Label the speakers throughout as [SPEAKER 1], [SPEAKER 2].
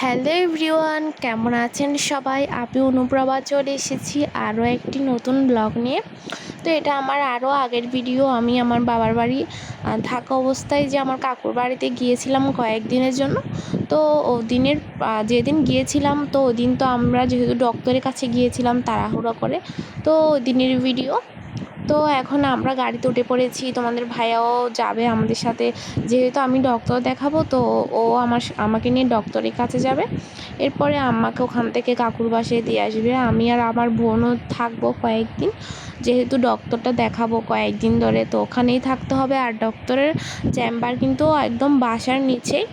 [SPEAKER 1] Hello everyone, কেমন আছেন সবাই? আমি অনুপ্রভা চলে এসেছি আরও একটি নতুন ব্লগ নিয়ে। তো এটা আমার আরও আগের ভিডিও আমি আমার বাবার বাড়ি থাকা অবস্থায় যে আমার কাকুর বাড়িতে গিয়েছিলাম কয়েকদিনের জন্য, তো ও দিনের যেদিন গিয়েছিলাম, তো ওই দিন তো আমরা যেহেতু ডক্টরের কাছে গিয়েছিলাম তাড়াহুড়ো করে, তো ওই দিনের ভিডিও তো এখন আমরা গাড়িতে উঠে পড়েছি, তোমাদের ভাইয়াও যাবে আমাদের সাথে। যেহেতু আমি ডক্টর দেখাবো, তো ও আমার আমাকে নিয়ে ডক্টরের কাছে যাবে। এরপরে আমাকে ওখান থেকে কাকুর বাসায় দিয়ে আসবে। আমি আর আমার বোনও থাকব কয়েকদিন। যেহেতু ডক্টরটা দেখাবো কয়েকদিন ধরে, তো ওখানেই থাকতে হবে। আর ডক্টরের চেম্বার কিন্তু একদম বাসার নিচেই।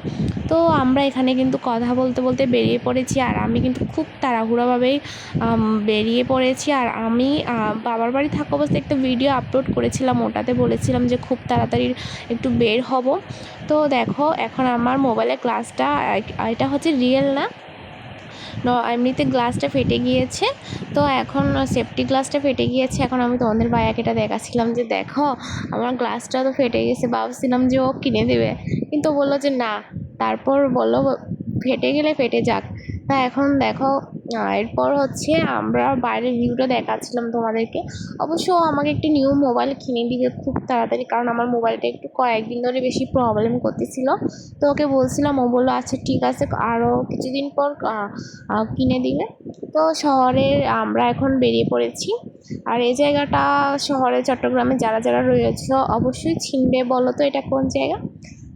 [SPEAKER 1] তো আমরা এখানে কিন্তু কথা বলতে বলতে বেরিয়ে পড়েছি আর আমি কিন্তু খুব তাড়াহুড়োভাবেই বেরিয়ে পড়েছি। আর আমি বাবার বাড়ি থাকা অবস্থায় একটা ভিডিও আপলোড করেছিলাম, ওটাতে বলেছিলাম যে খুব তাড়াতাড়ি একটু বের হব। তো দেখো, এখন আমার মোবাইলের গ্লাসটা এটা হচ্ছে রিয়েল না। এমনিতে গ্লাসটা ফেটে গিয়েছে। তো এখন সেফটি গ্লাসটা ফেটে গিয়েছে। এখন আমি তোমাদের ভাইয়াকে এটা দেখাচ্ছিলাম যে দেখো, আমার গ্লাসটা তো ফেটে গেছে। ভাবছিলাম যে ও কিনে দেবে। কিন্তু বলল যে না। তারপর বলল, ফেটে গেলে ফেটে যাক। তা এখন দেখো এরপর হচ্ছে আমরা বাইরের ভিউটা দেখাচ্ছিলাম তোমাদেরকে। অবশ্য আমাকে একটি নিউ মোবাইল কিনে দিবে খুব তাড়াতাড়ি, কারণ আমার মোবাইলটা একটু কয়েকদিন ধরে বেশি প্রবলেম করতেছিল। তো ওকে বলছিলাম, ও বলল আচ্ছা ঠিক আছে আরও কিছুদিন পর কিনে দিবে। তো শহরে আমরা এখন বেরিয়ে পড়েছি। আর এই জায়গাটা শহরে চট্টগ্রামে যারা যারা রয়েছে, অবশ্যই ছিনবে বলো তো এটা কোন জায়গা?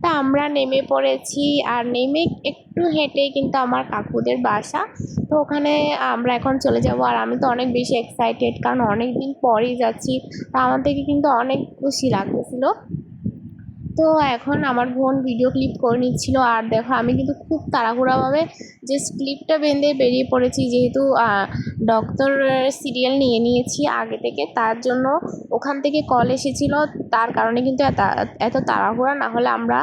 [SPEAKER 1] তা আমরা নেমে পড়েছি আর নেমে একটু হেঁটেই কিন্তু আমার কাকুদের বাসা। তো ওখানে আমরা এখন চলে যাব আর আমি তো অনেক বেশি এক্সাইটেড কারণ অনেক দিন পরেই যাচ্ছি। তা আমার থেকে কিন্তু অনেক খুশি লাগতেছিল। তো এখন আমার বোন ভিডিও ক্লিপ করে নিচ্ছিল আর দেখো আমি কিন্তু খুব তাড়াহুড়াভাবে যে ক্লিপটা বেঁধে বেরিয়ে পড়েছি যেহেতু ডক্টর সিরিয়াল নিয়ে নিয়েছি আগে থেকে। তার জন্য ওখান থেকে কল এসেছিল তার কারণে কিন্তু এত তাড়াহুড়া না হলে আমরা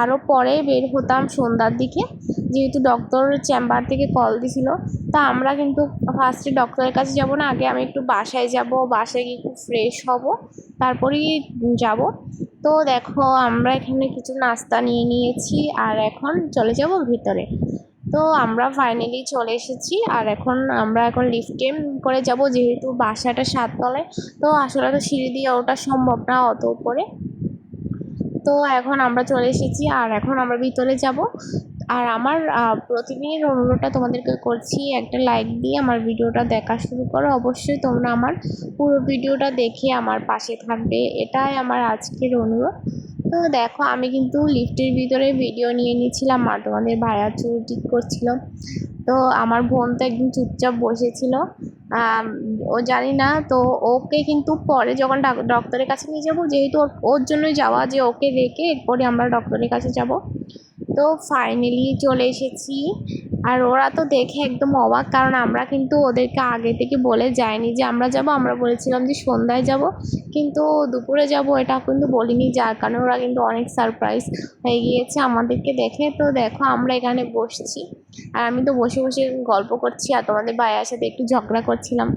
[SPEAKER 1] আরও পরে বের হতাম সন্ধ্যার দিকে। যেহেতু ডক্টর চেম্বার থেকে কল দিছিল, তা আমরা কিন্তু ফার্স্টে ডক্টরের কাছে যাব না, আগে আমি একটু বাসায় যাব, বাসায় গিয়ে একটু ফ্রেশ হব, তারপরেই যাব। তো দেখো, আমরা এখানে কিছু নাস্তা নিয়ে নিয়েছি, আর এখন চলে যাব ভিতরে। তো আমরা ফাইনালি চলে এসেছি আর এখন আমরা এখন লিফটে করে যাব যেহেতু বাসাটা সাততলায় তো আসলে তো সিঁড়ি দিয়ে ওঠা সম্ভব না অত উপরে। তো এখন আমরা চলে এসেছি আর এখন আমরা ভিতরে যাব। আর আমার প্রতিদিনের অনুরোধটা তোমাদেরকে করছি একটা লাইক দিয়ে আমার ভিডিওটা দেখা শুরু করো। অবশ্যই তোমরা আমার পুরো ভিডিওটা দেখে আমার পাশে থাকবে। এটাই আমার আজকের অনুরোধ। তো দেখো, আমি কিন্তু লিফটের ভিতরে ভিডিও নিয়ে নিয়েছিলাম, আর তোমাদের ভাইয়া চুল ঠিক করছিল। তো আমার বোন তো একদম চুপচাপ বসেছিল। ও জানি না, তো ওকে কিন্তু পরে যখন ডাক- ডক্টরের কাছে নিয়ে যাব, যেহেতু ওর- ওর জন্যই যাওয়া যে ওকে রেখে এরপরে আমরা ডক্টরের কাছে যাব। তো ফাইনালি চলে এসেছি। আর ওরা তো দেখে একদম অবাক, কারণ আমরা কিন্তু ওদেরকে আগে থেকে বলে যাইনি যে আমরা যাব। আমরা বলেছিলাম যে সন্ধ্যায় যাব, কিন্তু দুপুরে যাব এটা কিন্তু বলিনি, যার কারণে ওরা কিন্তু অনেক সারপ্রাইজ হয়ে গিয়েছে আমাদেরকে দেখে। তো দেখো, আমরা এখানে বসছি। আর আমি তো বসে বসে গল্প করছি, আর তোমাদের ভাইয়ার সাথে একটু ঝগড়া করছিলাম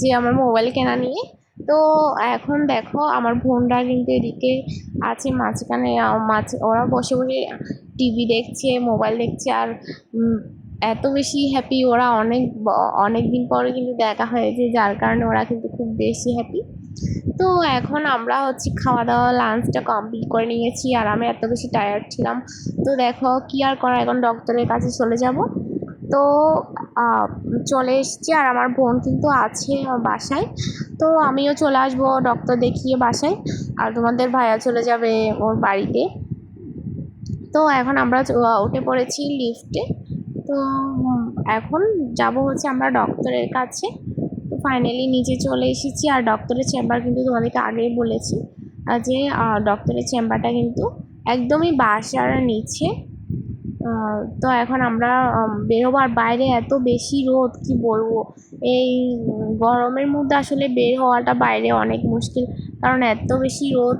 [SPEAKER 1] যে আমার মোবাইল কেনা নিয়ে। তো এখন দেখো, আমার বোনরা কিন্তু এদিকে আছে, মাঝখানে মাঝ ওরা বসে বসে টিভি দেখছে, মোবাইল দেখছে, আর এত বেশি হ্যাপি ওরা অনেক অনেক দিন পরে কিন্তু দেখা হয়েছে, যার কারণে ওরা কিন্তু খুব বেশি হ্যাপি তো এখন আমরা হচ্ছে খাওয়া দাওয়া লাঞ্চটা কমপ্লিট করে নিয়েছি, আর আমি এত বেশি টায়ার্ড ছিলাম। তো দেখো কি আর করা, এখন ডক্টরের কাছে চলে যাব। তো চলে এসেছি, আর আমার বোন কিন্তু আছে বাসায়। তো আমিও চলে আসব ডক্টর দেখিয়ে বাসায়। আর তোমাদের ভাইয়া চলে যাবে ওর বাড়িতে। তো এখন আমরা উঠে পড়েছি লিফটে। তো এখন যাব হচ্ছে আমরা ডক্টরের কাছে। তো ফাইনালি নিচে চলে এসেছি। আর ডক্টরের চেম্বার কিন্তু তোমাদেরকে আগেই বলেছি যে ডক্টরের চেম্বারটা কিন্তু একদমই বাসার নিচে। তো এখন আমরা উম, বেরোবো। আর বাইরে এত বেশি রোদ কি বলব? এই গরমের মধ্যে আসলে বের হওয়াটা বাইরে অনেক মুশকিল। কারণ এত বেশি রোদ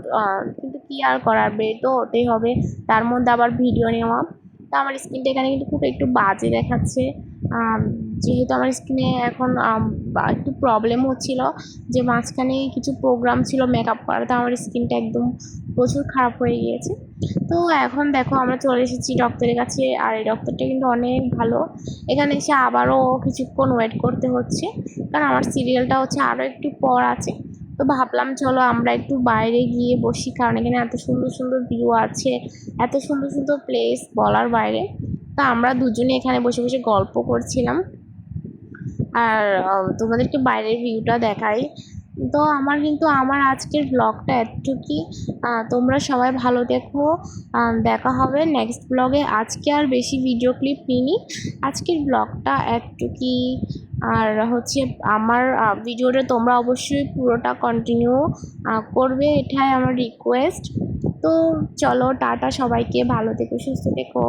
[SPEAKER 1] কি আর করার বের তো হতেই হবে। তার মধ্যে আবার ভিডিও নেওয়া। তো আমার স্ক্রিনটা এখানে কিন্তু খুব একটু বাজে দেখাচ্ছে। যেহেতু আমার স্কিনে এখন একটু প্রবলেম হচ্ছিল যে মাঝখানে কিছু প্রোগ্রাম ছিল মেকআপ করাতে আমার স্কিনটা একদম প্রচুর খারাপ হয়ে গিয়েছে। তো এখন দেখো আমরা চলে এসেছি ডক্টরের কাছে। আর এই ডক্টরটা কিন্তু অনেক ভালো। এখানে এসে আবারও কিছুক্ষণ ওয়েট করতে হচ্ছে। কারণ আমার সিরিয়ালটা হচ্ছে আরও একটু পর আছে। তো ভাবলাম, চলো আমরা একটু বাইরে গিয়ে বসি, কারণ এখানে এত সুন্দর সুন্দর ভিউ আছে, এত সুন্দর সুন্দর প্লেস বলার বাইরে। তা আমরা দুজনে এখানে বসে বসে গল্প করছিলাম। আর তোমাদেরকে বাইরের ভিউটা দেখাই। তো আমার কিন্তু, আমার আজকের ব্লগটা এতটুকুই। তোমরা সবাই ভালো দেখো দেখা হবে নেক্সট ব্লগে আজকে আর বেশি ভিডিও ক্লিপ নিইনি। আজকের ব্লগটা এতটুকুই। আর হচ্ছে আমার ভিডিওটা তোমরা অবশ্যই পুরোটা কন্টিনিউ করবে, এটাই আমার রিকোয়েস্ট তো চলো, টাটা সবাইকে, ভালো থেকো, সুস্থ থেকো।